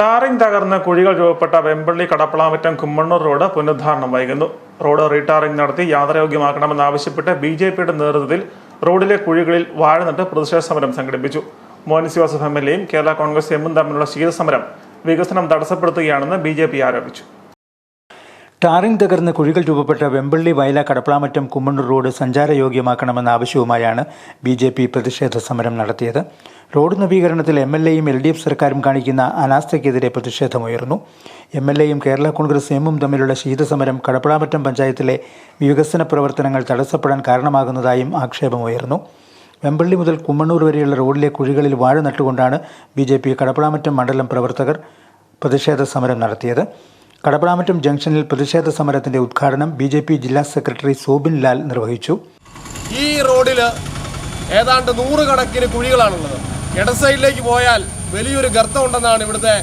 Tarring തകർന്ന് കുഴികൾ രൂപപ്പെട്ട വെമ്പള്ളി കടപ്പളാമറ്റം കുമ്മണ്ണൂർ റോഡ് പുനരുദ്ധാരണം വൈകുന്നു. റോഡ് റീടാറിംഗ് നടത്തി യാത്രയോഗ്യമാക്കണമെന്നാവശ്യപ്പെട്ട് ബി ജെ പിയുടെ നേതൃത്വത്തിൽ റോഡിലെ കുഴികളിൽ വാഴ നട്ട് പ്രതിഷേധ സമരം സംഘടിപ്പിച്ചു. മോനിസ് എം എൽ എയും കേരള കോൺഗ്രസ് എമ്മും തമ്മിലുള്ള ശീതസമരം വികസനം തടസ്സപ്പെടുത്തുകയാണെന്ന് ബി ആരോപിച്ചു. ടാറിംഗ് തകർന്ന് കുഴികൾ രൂപപ്പെട്ട വെമ്പള്ളി വയല കടപ്പളാമറ്റം കുമ്മണ്ണൂർ റോഡ് സഞ്ചാരയോഗ്യമാക്കണമെന്ന ആവശ്യവുമായാണ് ബി ജെ പി പ്രതിഷേധ സമരം നടത്തിയത്. റോഡ് നവീകരണത്തിൽ എം എൽ എയും എൽ ഡി എഫ് സർക്കാരും കാണിക്കുന്ന അനാസ്ഥയ്ക്കെതിരെ പ്രതിഷേധമുയർന്നു. എം എൽ എയും കേരള കോൺഗ്രസ് എമ്മും തമ്മിലുള്ള ശീതസമരം കടപ്പളാമറ്റം പഞ്ചായത്തിലെ വികസന പ്രവർത്തനങ്ങൾ തടസ്സപ്പെടാൻ കാരണമാകുന്നതായും ആക്ഷേപമുയർന്നു. വെമ്പള്ളി മുതൽ കുമ്മണ്ണൂർ വരെയുള്ള റോഡിലെ കുഴികളിൽ വാഴ നട്ടുകൊണ്ടാണ് ബി ജെ പി കടപ്പളാമറ്റം മണ്ഡലം പ്രവർത്തകർ പ്രതിഷേധ സമരം നടത്തിയത്. കടപ്പളാമറ്റം ജംഗ്ഷനിൽ പ്രതിഷേധ സമരത്തിന്റെ ഉദ്ഘാടനം ബി ജെ പി ജില്ലാ സെക്രട്ടറി സോബിൻ ലാൽ നിർവഹിച്ചു. ഈ റോഡിൽ ഏതാണ്ട് നൂറുകണക്കിന് കുഴികളാണുള്ളത്. ഇട സൈഡിലേക്ക് പോയാൽ വലിയൊരു ഗർത്തം ഉണ്ടെന്നാണ് ഇവിടുത്തെ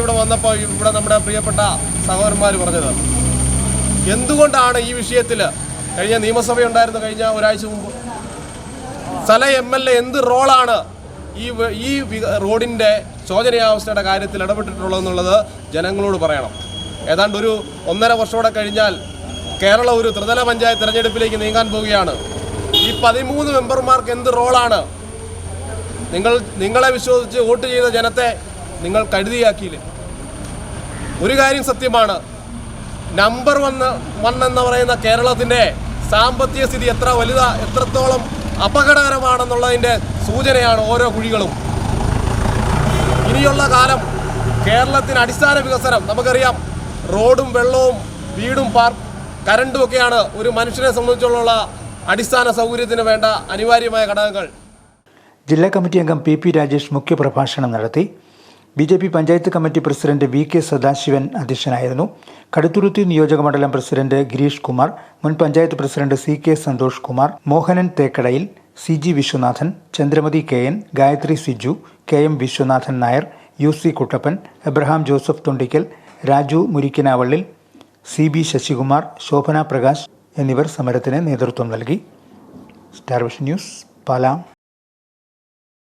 ഇവിടെ വന്നപ്പോൾ ഇവിടെ നമ്മുടെ പ്രിയപ്പെട്ട സഹോദരന്മാർ പറഞ്ഞത്. എന്തുകൊണ്ടാണ് ഈ വിഷയത്തിൽ കഴിഞ്ഞ നിയമസഭയുണ്ടായിരുന്നു കഴിഞ്ഞ ഒരാഴ്ച മുമ്പ് സ്ഥല എം എൽ എ എന്ത് റോളാണ് ഈ ഈ റോഡിന്റെ ശോചനീയാവസ്ഥയുടെ കാര്യത്തിൽ ഇടപെട്ടിട്ടുള്ളതെന്നുള്ളത് ജനങ്ങളോട് പറയണം. ഏതാണ്ട് ഒരു ഒന്നര വർഷത്തോടെ കഴിഞ്ഞാൽ കേരളം ഒരു ത്രിതല പഞ്ചായത്ത് തിരഞ്ഞെടുപ്പിലേക്ക് നീങ്ങാൻ പോവുകയാണ്. ഈ പതിമൂന്ന് മെമ്പർമാർക്ക് എന്ത് റോളാണ്? നിങ്ങൾ നിങ്ങളെ വിശ്വസിച്ച് വോട്ട് ചെയ്ത ജനത്തെ നിങ്ങൾ കരുതിയാക്കിയില്ലേ? ഒരു കാര്യം സത്യമാണ്. നമ്പർ വന്ന് വൺ എന്ന് പറയുന്ന കേരളത്തിന്റെ സാമ്പത്തിക സ്ഥിതി എത്ര വലുതാ എത്രത്തോളം അപകടകരമാണെന്നുള്ളതിന്റെ സൂചനയാണ് ഓരോ കുഴികളും. ഇനിയുള്ള കാലം കേരളത്തിന് അടിസ്ഥാന വികസനം നമുക്കറിയാം. റോഡും വെള്ളവും വീടും പാർക്ക് കരണ്ടും ഒക്കെയാണ് ഒരു മനുഷ്യനെ സംബന്ധിച്ചുള്ള അടിസ്ഥാന സൗകര്യത്തിന് വേണ്ട അനിവാര്യമായ ഘടകങ്ങൾ. ജില്ലാ കമ്മിറ്റി അംഗം പി പി രാജേഷ് മുഖ്യപ്രഭാഷണം നടത്തി. B J P panchayat committee president V K Sadasivan അധ്യക്ഷനായിരുന്നു. കടുത്തുരുത്തി നിയോജക മണ്ഡലം പ്രസിഡന്റ് ഗിരീഷ് കുമാർ മുൻ panchayat president C K Santhosh Kumar Mohanan Thekkadayil C G Viswanathan Chandramathi K N Gayathri Siju K M Viswanathan Nair U C Kuttappan Abraham Joseph Thondikkal Raju Murikkanavallil C B Sasikumar Shobhana Prakash എന്നിവർ സമരത്തിന് നേതൃത്വം നൽകി. Star vision news പാലാം.